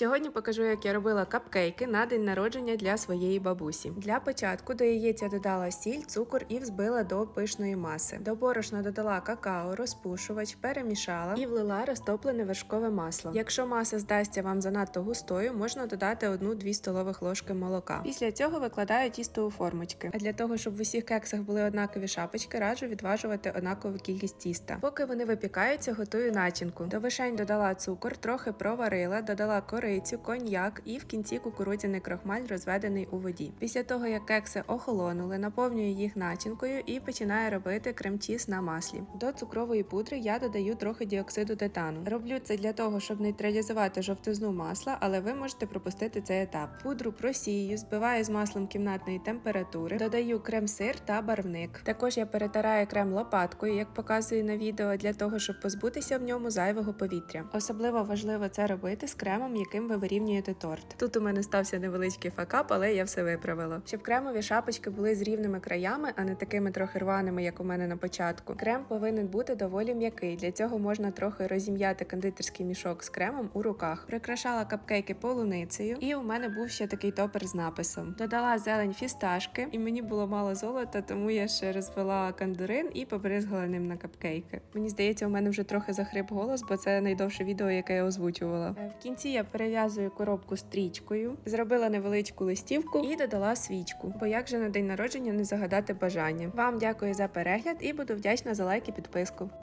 Сьогодні покажу, як я робила капкейки на день народження для своєї бабусі. Для початку до яєць я додала сіль, цукор і взбила до пишної маси. До борошна додала какао, розпушувач, перемішала і влила розтоплене вершкове масло. Якщо маса здасться вам занадто густою, можна додати 1-2 столових ложки молока. Після цього викладаю тісто у формочки. А для того, щоб в усіх кексах були однакові шапочки, раджу відважувати однакову кількість тіста. Поки вони випікаються, готую начинку. До вишень додала цукор, трохи проварила, додала корицю, коньяк і в кінці кукурудзяний крохмаль, розведений у воді. Після того, як кекси охолонули, наповнюю їх начинкою і починаю робити крем-чіз на маслі. До цукрової пудри я додаю трохи діоксиду титану. Роблю це для того, щоб нейтралізувати жовтизну масла, але ви можете пропустити цей етап. Пудру просію, збиваю з маслом кімнатної температури, додаю крем-сир та барвник. Також я перетираю крем лопаткою, як показую на відео, для того, щоб позбутися в ньому зайвого повітря. Особливо важливо це робити з кремом, яким ви вирівнюєте торт. Тут у мене стався невеличкий факап, але я все виправила. Щоб кремові шапочки були з рівними краями, а не такими трохи рваними, як у мене на початку. Крем повинен бути доволі м'який. Для цього можна трохи розім'яти кондитерський мішок з кремом у руках. Прикрашала капкейки полуницею, і у мене був ще такий топер з написом. Додала зелень фісташки, і мені було мало золота, тому я ще розвела кандурин і побризгала ним на капкейки. Мені здається, у мене вже трохи захрип голос, бо це найдовше відео, яке я озвучувала. Е, В кінці я перев'язую коробку стрічкою, зробила невеличку листівку і додала свічку. Бо як же на день народження не загадати бажання? Вам дякую за перегляд і буду вдячна за лайк і підписку.